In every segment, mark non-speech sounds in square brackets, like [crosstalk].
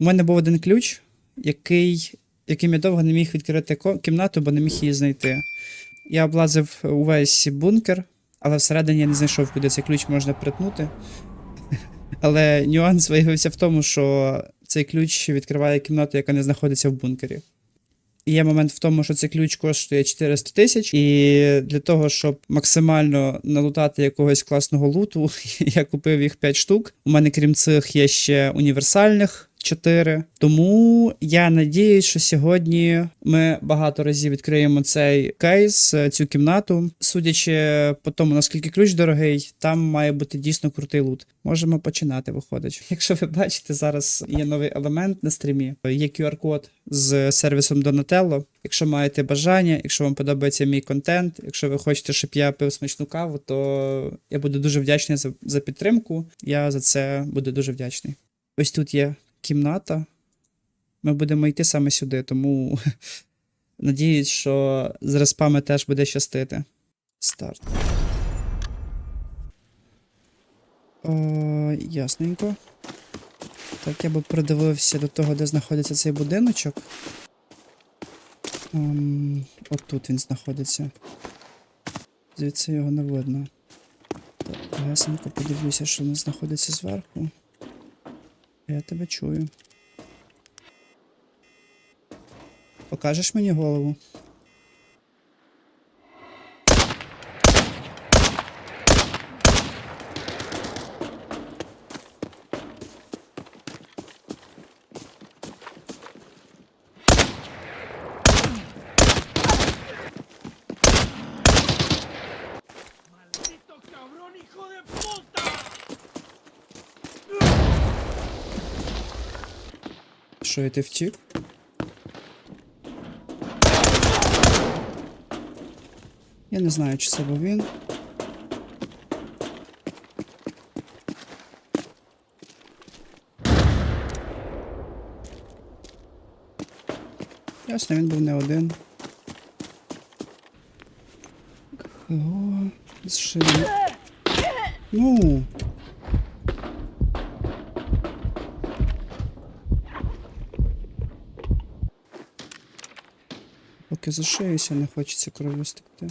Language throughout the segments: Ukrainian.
У мене був один ключ, який, яким я довго не міг відкрити кімнату, бо не міг її знайти. Я облазив увесь бункер, але всередині я не знайшов, куди цей ключ можна притнути. Але нюанс виявився в тому, що цей ключ відкриває кімнату, яка не знаходиться в бункері. Є момент в тому, що цей ключ коштує 400 тисяч, і для того, щоб максимально налутати якогось класного луту, [laughs] я купив їх 5 штук. У мене, крім цих, є ще універсальних 4. Тому я надіюсь, що сьогодні ми багато разів відкриємо цей кейс, е, цю кімнату. Судячи по тому, наскільки ключ дорогий, там має бути дійсно крутий лут. Можемо починати, виходить. [laughs] Якщо ви бачите, зараз є новий елемент на стрімі. Є QR-код з сервісом Donatello. Якщо маєте бажання, якщо вам подобається мій контент, якщо ви хочете, щоб я пив смачну каву, то я буду дуже вдячний за, за підтримку. Я за це буду дуже вдячний. Ось тут є кімната. Ми будемо йти саме сюди, тому [laughs] надіюсь, що з респами теж буде щастити. Старт. О, ясненько. Так, я би придивився до того, де знаходиться цей будиночок. Ем, от тут він знаходиться. Звідси його не видно. Так, ясненько подивлюся, що він знаходиться зверху. Я тебе чую. Покажеш мені голову? Що і ти втік? Я не знаю, чи це був він. Ясно, він був не один. Шиї. Ну. Поки зашиюся, не хочеться кров'ю стекти.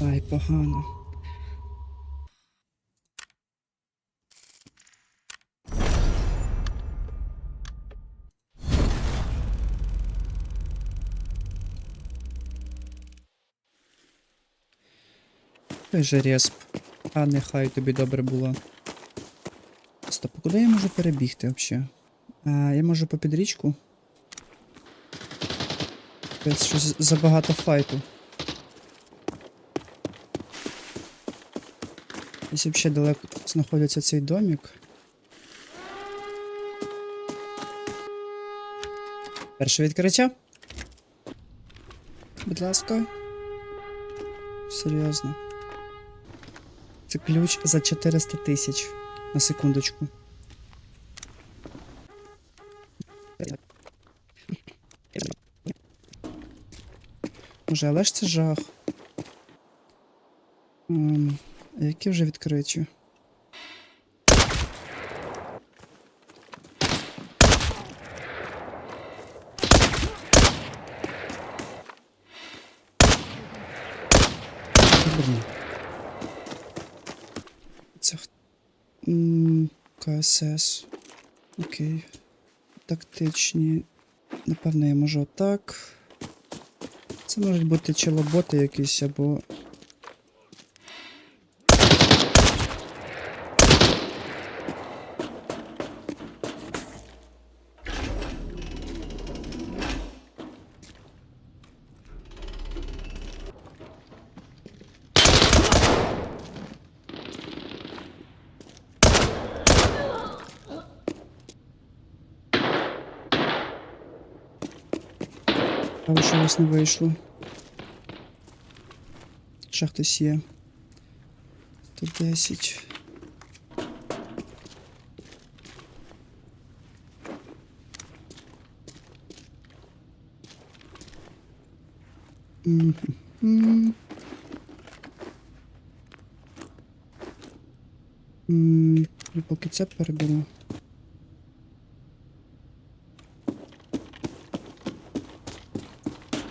Ай, погано. Той же респ. А нехай тобі добре було. Стоп, куди я можу перебігти взагалі? Я можу по підрічку. Капець, щось забагато файту. Ось взагалі далеко знаходиться цей домик. Перше відкриття. Будь ласка. Серйозно. Це ключ за 400 тисяч. На секундочку. Може, але ж це жах. Які вже відкриті? Блін. Це х- М, КСС. Окей. Тактичні. Напевно, я можу отак. Це можуть бути чи лоботи якісь або. Цікаво, що у нас не вийшло. Ще хтось є. 110. Mm поки це переберу.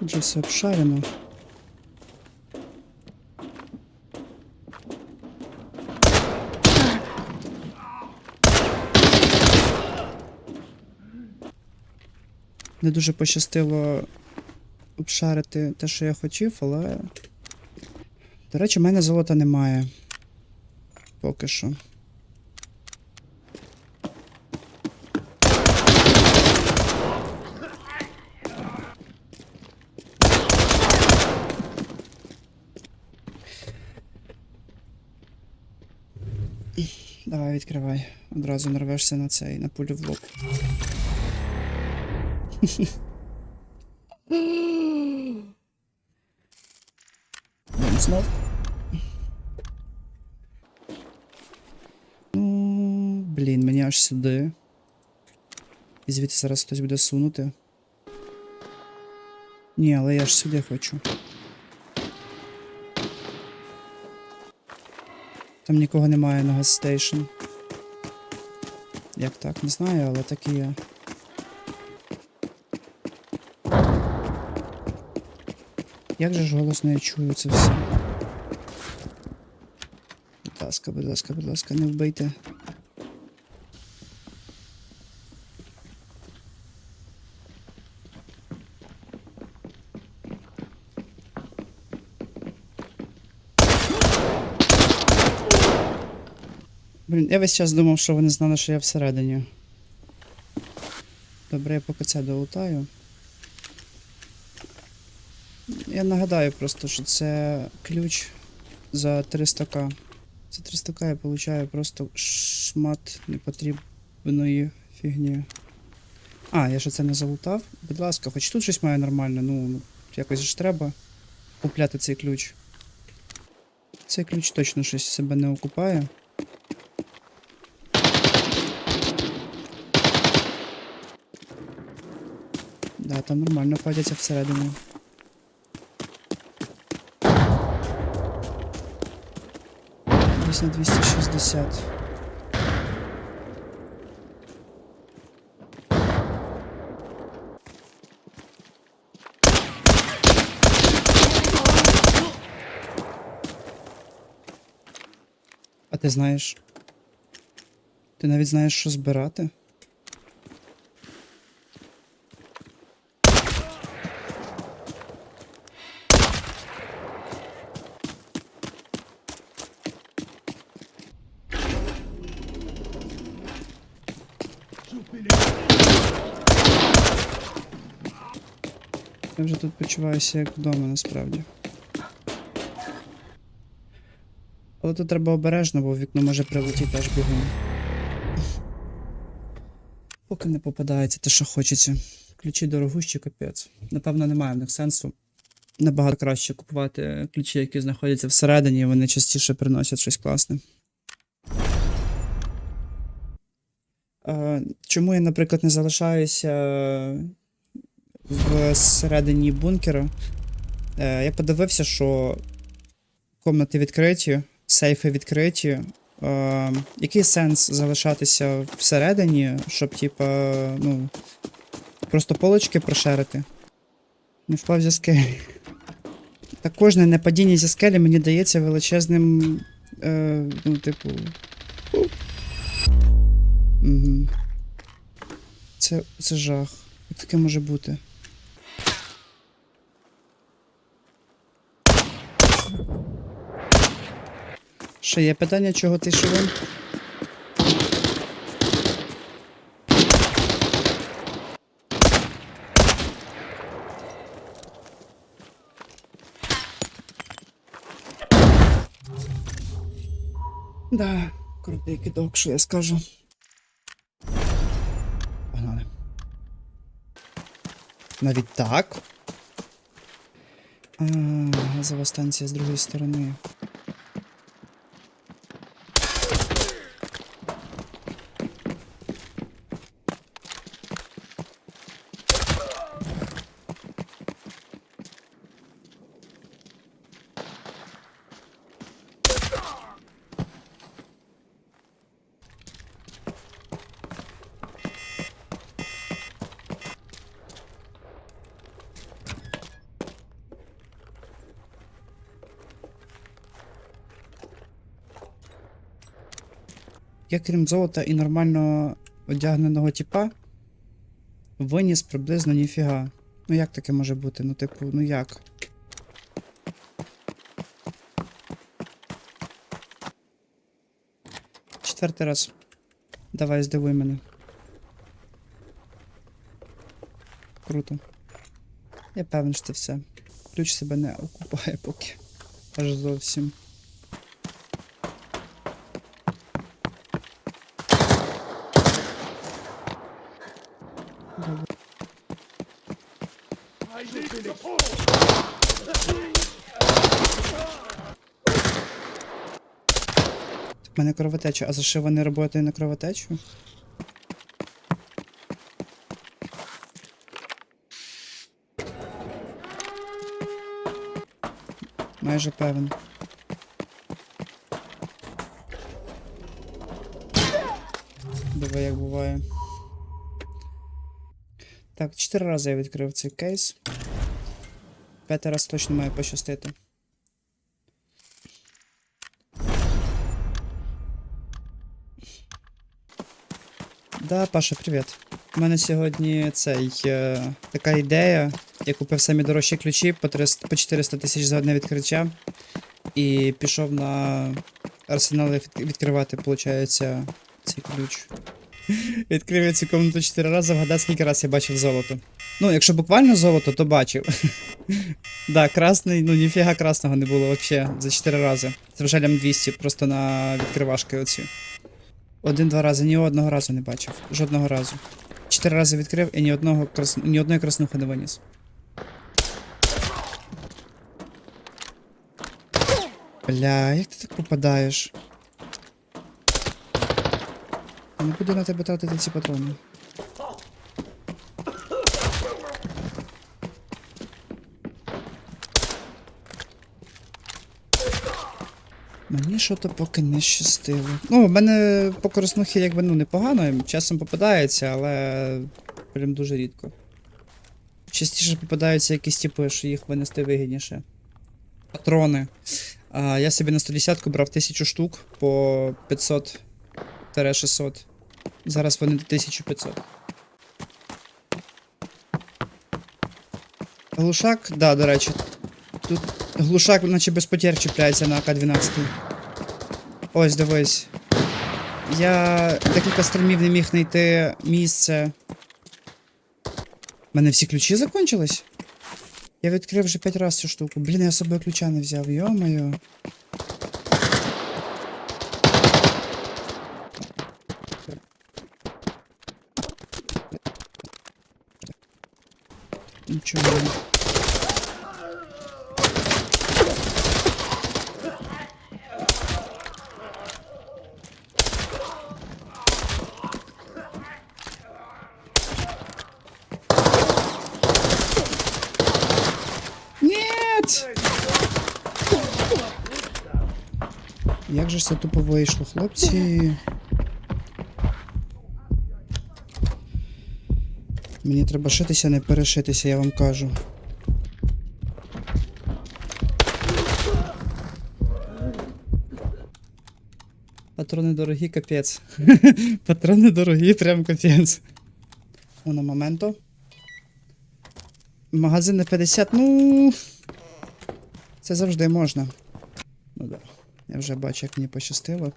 Тут же все обшарено. Не дуже пощастило обшарити те, що я хотів, але. До речі, в мене золота немає. Поки що. Давай, відкривай. Одразу нарвешся на цей, на пулю в лоб. Знов. Ну, блін, мені аж сюди. І звідти зараз хтось буде сунути. Ні, але я ж сюди хочу. Там нікого немає на газстейшн. Як так, не знаю, але так і є. Як же ж голосно я чую це все? Будь ласка, будь ласка, будь ласка, не вбийте. Я весь час думав, що вони знали, що я всередині. Добре, я поки це долутаю. Я нагадаю просто, що це ключ за 300к. За 300к я получаю просто шмат непотрібної фігні. А, я ще це не залутав. Будь ласка, хоч тут щось має нормально, ну, ну, якось ж треба купляти цей ключ. Цей ключ точно щось себе не окупає. Да, там нормально фадяться всередині. Десь на 260. А ти знаєш? Ти навіть знаєш, що збирати? Тут почуваюся як вдома насправді. Але тут треба обережно, бо в вікно може прилетіти аж бігом. Поки не попадається те, що хочеться. Ключі дорогущі, капець. Напевно, немає в них сенсу. Набагато краще купувати ключі, які знаходяться всередині, вони частіше приносять щось класне. Е, чому я, наприклад, не залишаюся всередині бункера? Е, я подивився, що комнати відкриті, сейфи відкриті. Е, який сенс залишатися всередині, щоб, типа, ну, просто полочки прошерити? Не впав зі скелі. Та кожне непадіння зі скелі мені дається величезним. Е, ну, типу. Це, це жах. Таке може бути? Ще є питання, чого ти шивим? Да, крутий кидок, що я скажу. Погнали. Навіть так. А, газова станція з другої сторони. Я крім золота і нормально одягненого типа виніс приблизно ніфіга. Ну як таке може бути? Ну, типу, ну як? Четвертий раз. Давай, здивуй мене. Круто. Я певен, що це все. Ключ себе не окупає поки. Аж зовсім. В мене кровотеча, а за що вони працюють на кровотечу? Майже певен. Давай як буває. Так, чотири рази я відкрив цей кейс. П'ятий раз точно має пощастити. Да, Паша, привіт. У мене сьогодні цей е, така ідея. Я купив самі дорожчі ключі по 300, по 400 тисяч за одне відкриття. І пішов на арсенал відкривати, виходить, цей ключ. Відкрив цю комнату 4 рази, вгадай, скільки раз я бачив золото. Ну, якщо буквально золото, то бачив. [laughs] да, красний, ну ніфіга красного не було взагалі за 4 рази. Це вже 200 просто на відкривашки оці. Один-два рази, ні одного разу не бачив. Жодного разу. Чотири рази відкрив і ні одного крас... ні одної краснухи не виніс. Бля, як ти так попадаєш? Не буду на тебе тратити ці патрони. Мені що то поки не щастило. Ну, в мене по кориснухи якби ну непогано, часом попадається, але прям дуже рідко. Частіше попадаються якісь типи, що їх винести вигідніше. Патрони. А, я собі на 110 брав 1000 штук по 500-600. Зараз вони 1500. Глушак, да, до речі. Тут глушак, наче без потерь чіпляється на АК-12. Ось, дивись. Я декілька стрімів не міг знайти місце. У мене всі ключі закончились? Я відкрив вже 5 разів цю штуку. Блін, я з собою ключа не взяв, йо-моє. Нічого. Як же це тупо вийшло, хлопці? Мені треба шитися, не перешитися, я вам кажу. Патрони дорогі, капець. [laughs] Патрони дорогі, прям капець. Уно моменто. Магазин на 50, ну. Це завжди можна. Ну да. Я вже бачу, як мені пощастило.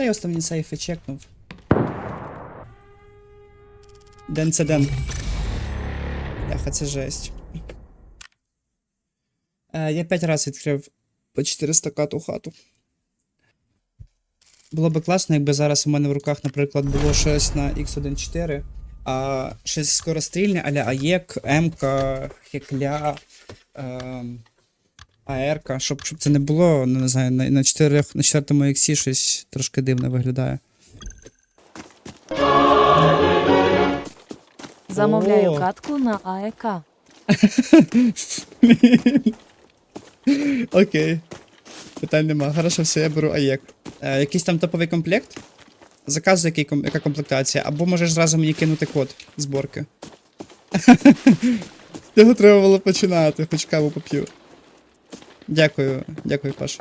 Та й останні сейфи чекнув. Ден це ден. Бляха, це жесть. Е, я 5 разів відкрив по 400 кату хату. Було би класно, якби зараз у мене в руках, наприклад, було щось на X14, а щось скорострільне, аля АЄК, МК, Хекля, ем, АРК, щоб, щоб це не було, ну, не знаю, на, на, 4, на 4 іксі щось трошки дивно виглядає. Замовляю О. катку на АЕК. [laughs] Окей. Питань нема. Хорошо, все, я беру АЄК. Е, якийсь там топовий комплект? Заказуй, який, яка комплектація, або можеш зразу мені кинути код зборки. [laughs] З цього треба було починати, хоч каву поп'ю. Дякую, дякую, Паш.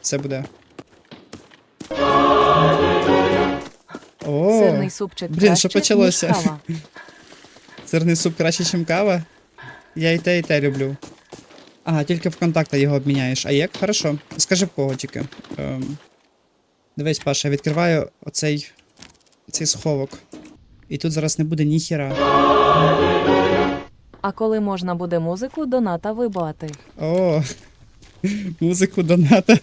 Все буде. О, Сирний супчик блін, краще, що почалося? ніж кава. [laughs] сирний суп краще, ніж кава. Я і те, і те люблю. Ага, тільки в контактах його обміняєш. А як? Хорошо. Скажи в кого тільки. Ем... Дивись, Паша, я відкриваю оцей, цей сховок. І тут зараз не буде ніхіра. А коли можна буде музику доната вибати? О, музику доната.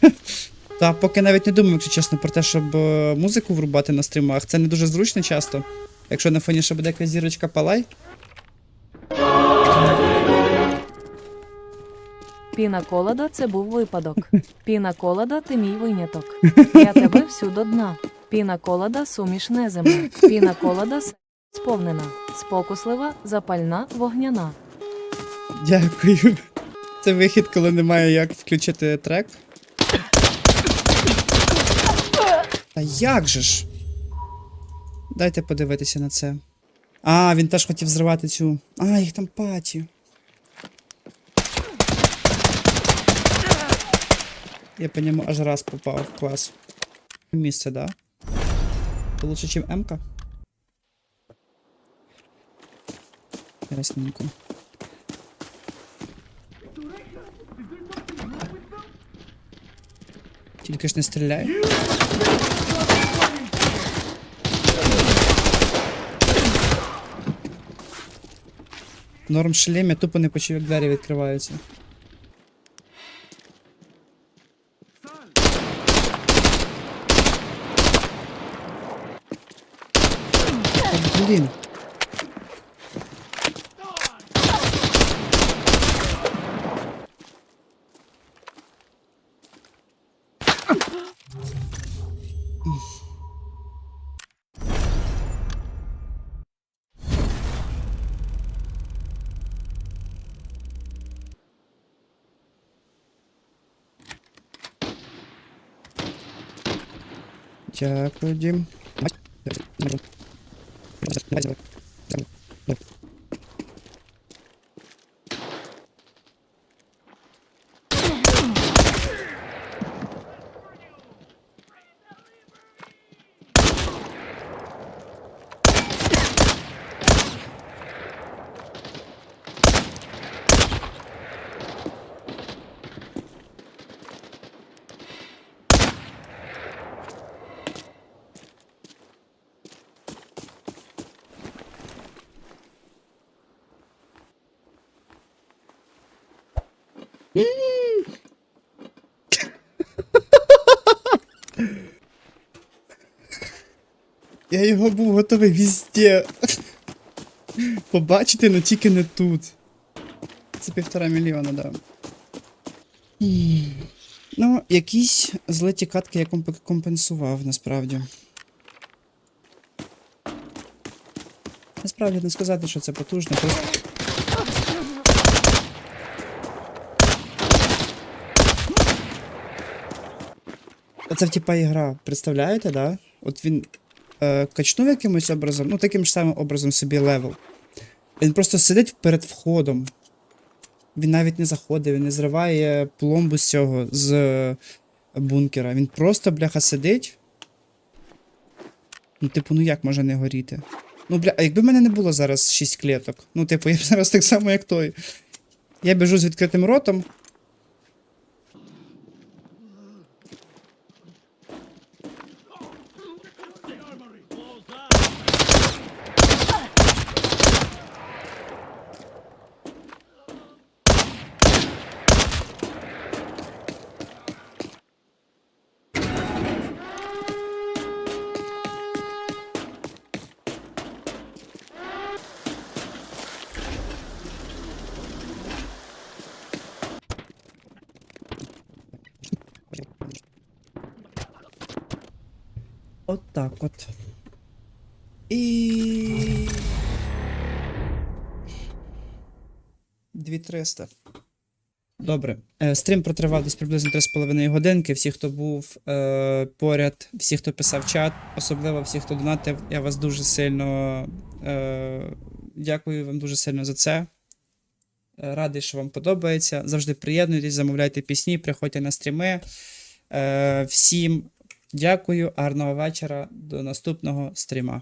Та поки навіть не думаю, якщо чесно, про те, щоб е, музику врубати на стрімах. Це не дуже зручно часто. Якщо на фоні ще буде якась зірочка палай. Піна колода це був випадок. Піна колода ти мій виняток. Я тебе всю до дна. Піна колода суміш неземна. Піна колода сповнена. Спокуслива, запальна, вогняна. Дякую. Це вихід, коли немає як включити трек. Та як же ж? Дайте подивитися на це. А, він теж хотів зривати цю. А, їх там паті. Я по ньому аж раз попав. в Клас. Місце, да? Лучше, чим М-ка? Ясненько. Тільки ж не стріляй. Норм шлем, я тупо не почув, як двері відкриваються. Блін. Дякую, Дім. Я його був готовий везде. Побачити, але тільки не тут. Це півтора мільйона, да. Ну, якісь злеті катки я комп- компенсував насправді. Насправді не сказати, що це потужно, просто. Оце типа ігра, представляєте, да? От він е, качнув якимось образом, ну таким ж самим образом собі левел. Він просто сидить перед входом. Він навіть не заходить, він не зриває пломбу з цього з е, бункера. Він просто, бляха, сидить. Ну, типу, ну як може не горіти? Ну, бля, а якби в мене не було зараз 6 клеток, ну, типу, я б зараз так само, як той. Я біжу з відкритим ротом. От так от. І. 2300. Добре. Е, Стрім протривав десь приблизно 3,5 годинки. Всі, хто був е, поряд, всі, хто писав чат, особливо всі, хто донатив, я вас дуже сильно е, Дякую вам дуже сильно за це. Радий, що вам подобається. Завжди приєднуйтесь, замовляйте пісні, приходьте на стріми. Е, Всім дякую, гарного вечора. До наступного стріма.